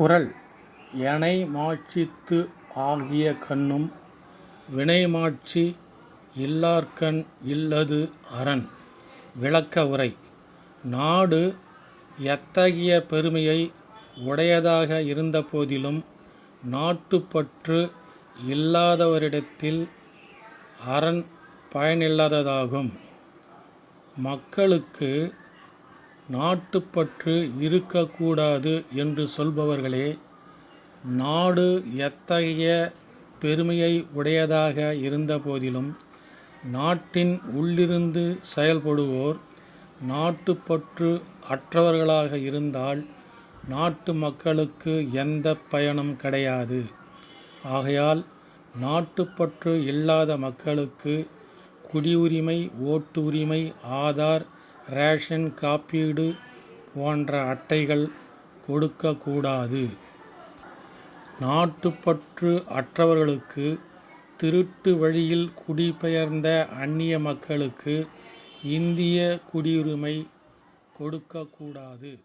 குரல் எனை மாட்சித்து ஆகிய கண்ணும் வினைமாட்சி இல்லார்கண் இல்லது அரண் விளக்க உரை நாடு எத்தகைய பெருமையை உடையதாக இருந்தபோதிலும் நாட்டுப்பற்று இல்லாதவரிடத்தில் அரண் பயனில்லாததாகும். மக்களுக்கு நாட்டுப்பற்று இருக்கக்கூடாது என்று சொல்பவர்களே நாடு எத்தகைய பெருமையை உடையதாக இருந்தபோதிலும் நாட்டின் உள்ளிருந்து செயல்படுவோர் நாட்டுப்பற்று அற்றவர்களாக இருந்தால் நாட்டு மக்களுக்கு எந்த பயனும் கிடையாது. ஆகையால் நாட்டுப்பற்று இல்லாத மக்களுக்கு குடியுரிமை ஓட்டு உரிமை ஆதார் ரேஷன் காப்பீடு போன்ற அட்டைகள் கொடுக்கக்கூடாது. நாட்டுப்பற்று அற்றவர்களுக்கு திருட்டு வழியில் குடிபெயர்ந்த அந்நிய மக்களுக்கு இந்திய குடியுரிமை கொடுக்கக்கூடாது.